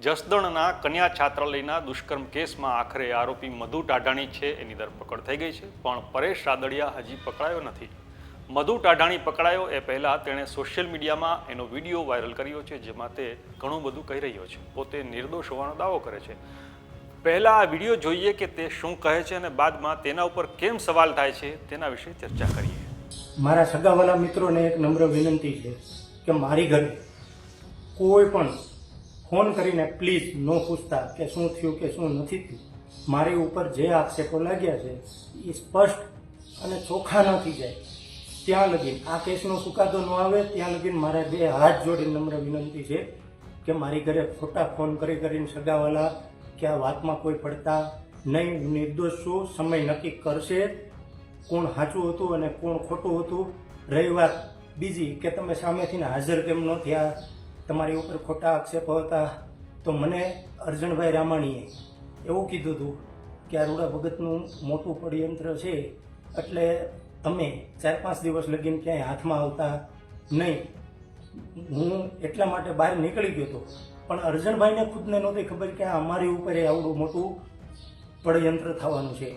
જસદણના કન્યા છાત્રાલયના દુષ્કર્મ કેસમાં આખરે આરોપી મધુ ટાઢાણી છે, એની ધરપકડ થઈ ગઈ છે, પણ પરેશ રાદડિયા હજી પકડાયો નથી. મધુ ટાઢાણી પકડાયો એ પહેલાં તેણે સોશિયલ મીડિયામાં એનો વીડિયો વાયરલ કર્યો છે, જેમાં તે ઘણું બધું કહી રહ્યો છે. પોતે નિર્દોષ હોવાનો દાવો કરે છે. પહેલાં આ વીડિયો જોઈએ કે તે શું કહે છે અને બાદમાં તેના ઉપર કેમ સવાલ થાય છે, તેના વિશે ચર્ચા કરીએ. મારા સગાવાલા મિત્રોને એક નમ્ર વિનંતી છે કે મારી ઘરે કોઈ પણ ફોન કરીને પ્લીઝ ન પૂછતા કે શું થયું કે શું નથી થયું. મારી ઉપર જે આક્ષેપો લાગ્યા છે એ સ્પષ્ટ અને ચોખ્ખા ન થઈ જાય. ત્યાં લગીન આ કેસનો ચુકાદો ન આવે, ત્યાં લગીન મારે બે હાથ જોડી નમ્ર વિનંતી છે કે મારી ઘરે ખોટા ફોન કરી કરીને સગાવાલા કે આ વાતમાં કોઈ પડતા નહીં, હું નિર્દોષ છું, સમય નક્કી કરશે કોણ સાચું હતું અને કોણ ખોટું હતું. રહી વાત બીજી કે તમે સામેથી હાજર કેમ ન થયા? તમારી ઉપર ખોટા આક્ષેપો હતા, તો મને અર્જણભાઈ રામાણીએ એવું કીધું હતું કે આ રૂડા ભગતનું મોટું પડયંત્ર છે, એટલે તમે ચાર પાંચ દિવસ લગીને ક્યાંય હાથમાં આવતા નહીં. હું એટલા માટે બહાર નીકળી ગયો હતો. પણ અર્જણભાઈને ખુદને નહોતી ખબર કે અમારી ઉપર એ આવડું મોટું પડયંત્ર થવાનું છે.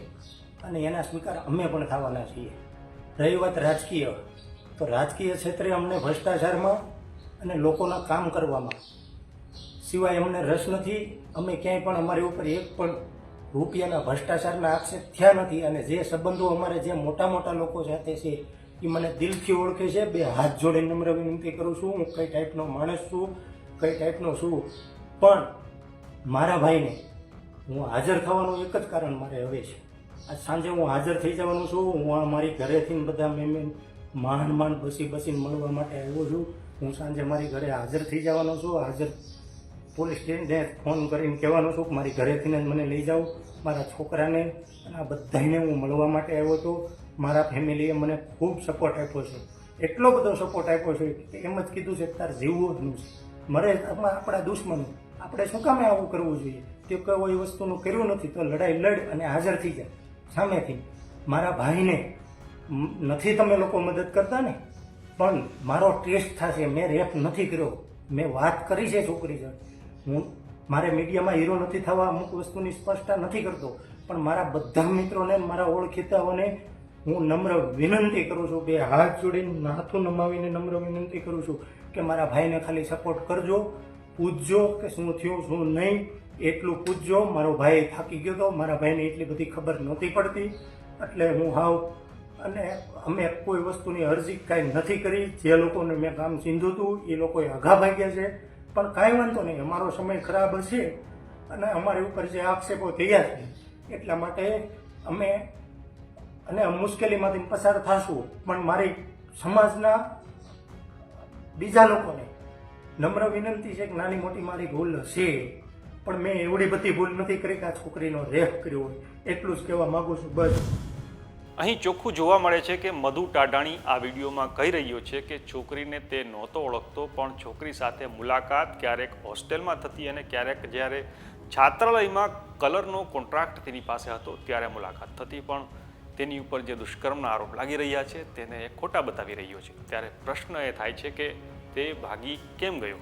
અને એના સ્વીકાર અમે પણ થવાના છીએ. રહી વાત રાજકીય. તો રાજકીય ક્ષેત્રે અમને ભ્રષ્ટાચારમાં અને લોકોના કામ કરવામાં. સિવાય અમને રસ નથી, અમે ક્યાંય પણ અમારી ઉપર એક પણ રૂપિયાના ભ્રષ્ટાચારના આક્ષેપ થયા નથી અને જે સંબંધો અમારે જે મોટા મોટા લોકો સાથે છે, એ મને દિલથી ઓળખે છે. બે હાથ જોડે નમ્ર વિનંતી કરું છું, હું કઈ ટાઈપનો માણસ છું, કઈ ટાઈપનો છું, પણ મારા ભાઈને હું હાજર થવાનું એક જ કારણ મારે હવે છે. આજ સાંજે હું હાજર થઈ જવાનું છું, હું મારી ઘરેથી બધા મેં માંડ માંડ બસી બસીને મળવા માટે આવ્યો છું. હું સાંજે મારી ઘરે હાજર થઈ જવાનો છું, હાજર પોલીસ સ્ટેશને ફોન કરીને કહેવાનો છું કે મારી ઘરેથી જ મને લઈ જાઓ. મારા છોકરાને અને આ બધાને હું મળવા માટે આવ્યો હતો મારા ફેમિલીએ મને ખૂબ સપોર્ટ આપ્યો છે. એટલો બધો સપોર્ટ આપ્યો છે કે એમ જ કીધું છે તાર જીવવું જ છે મરે આપણા દુશ્મનો. આપણે શું કામે આવું કરવું જોઈએ? તે કોઈ વસ્તુનું કર્યું નથી તો લડાઈ લડ અને હાજર થઈ જાય સામેથી. મારા ભાઈને નથી તમે લોકો મદદ કરતા ને? પણ મારો ટેસ્ટ થશે. મેં રેપ નથી કર્યો. મેં વાત કરી છે છોકરી સાથે હું, મારે મીડિયામાં હીરો નથી થવા અમુક વસ્તુની સ્પષ્ટતા નથી કરતો. પણ મારા બધા મિત્રોને, મારા ઓળખીતાઓને હું નમ્ર વિનંતી કરું છું કે હાથ જોડીને નાથું નમાવીને નમ્ર વિનંતી કરું છું કે મારા ભાઈને ખાલી સપોર્ટ કરજો, પૂછજો કે શું થયું, શું નહીં, એટલું પૂછજો. મારો ભાઈ થાકી ગયો હતો મારા ભાઈને એટલી બધી ખબર નહોતી પડતી. એટલે હું હાવ અને અમે કોઈ વસ્તુની અરજી કાંઈ નથી કરી. જે લોકોને મેં કામ ચીંધ્યું હતું, એ લોકોએ આઘા ભાગ્યા છે. પણ કાંઈ વાંધો નહીં, અમારો સમય ખરાબ હશે અને અમારી ઉપર જે આક્ષેપો થયા છે, એટલા માટે અમે અને મુશ્કેલીમાંથી પસાર થશું. પણ મારી સમાજના બીજા લોકોને નમ્ર વિનંતી છે કે નાની મોટી મારી ભૂલ હશે. પણ મેં એવડી બધી ભૂલ નથી કરી કે આ છોકરીનો રેપ કર્યો હોય. એટલું જ કહેવા માગું છું. બસ. અહીં ચોખ્ખું જોવા મળે છે કે મધુ ટાઢાણી આ વિડીયોમાં કહી રહ્યો છે કે છોકરીને તે નહોતો ઓળખતો, પણ છોકરી સાથે મુલાકાત ક્યારેક હોસ્ટેલમાં થતી અને ક્યારેક જ્યારે છાત્રાલયમાં કલરનો કોન્ટ્રાક્ટ તેની પાસે હતો ત્યારે મુલાકાત થતી. પણ તેની ઉપર જે દુષ્કર્મના આરોપ લાગી રહ્યા છે તેને એ ખોટા બતાવી રહ્યો છે. ત્યારે પ્રશ્ન એ થાય છે કે તે ભાગી કેમ ગયો?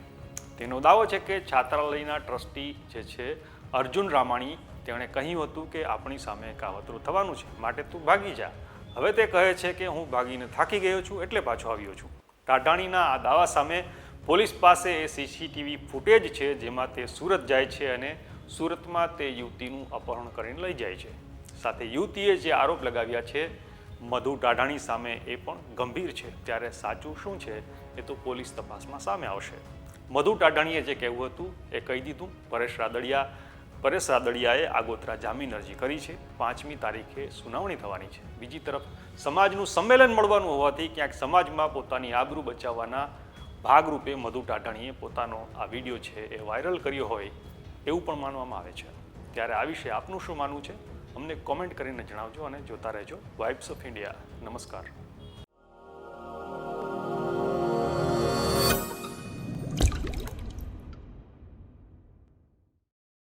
તેનો દાવો છે કે છાત્રાલયના ટ્રસ્ટી જે છે અર્જુન રામાણી તેણે કહ્યું હતું કે આપણી સામે કાવતરું થવાનું છે, માટે તું ભાગી જા. હવે તે કહે છે કે હું ભાગીને થાકી ગયો છું, એટલે પાછો આવ્યો છું. ટાઢાણીના આ દાવા સામે પોલીસ પાસે એ સીસીટીવી ફૂટેજ છે, જેમાં તે સુરત જાય છે અને સુરતમાં તે યુવતીનું અપહરણ કરીને લઈ જાય છે. સાથે યુવતીએ જે આરોપ લગાવ્યા છે, મધુ ટાઢાણી સામે એ પણ ગંભીર છે. ત્યારે સાચું શું છે, એ તો પોલીસ તપાસમાં સામે આવશે. મધુ ટાઢાણીએ જે કહેવું હતું, એ કહી દીધું. પરેશ રાદડિયા પરેશ રાદડિયાએ આગોતરા જામીન અરજી કરી છે. પાંચમી તારીખે સુનાવણી થવાની છે. બીજી તરફ, સમાજનું સંમેલન મળવાનું હોવાથી ક્યાંક સમાજમાં પોતાની આબરૂ બચાવવાના ભાગરૂપે મધુ ટાટાણીએ પોતાનો આ વીડિયો છે એ વાયરલ કર્યો હોય એવું પણ માનવામાં આવે છે. ત્યારે આ વિશે આપનું શું માનવું છે? અમને કોમેન્ટ કરીને જણાવજો અને જોતા રહેજો. વાઇબ્સ ઓફ ઇન્ડિયા નમસ્કાર.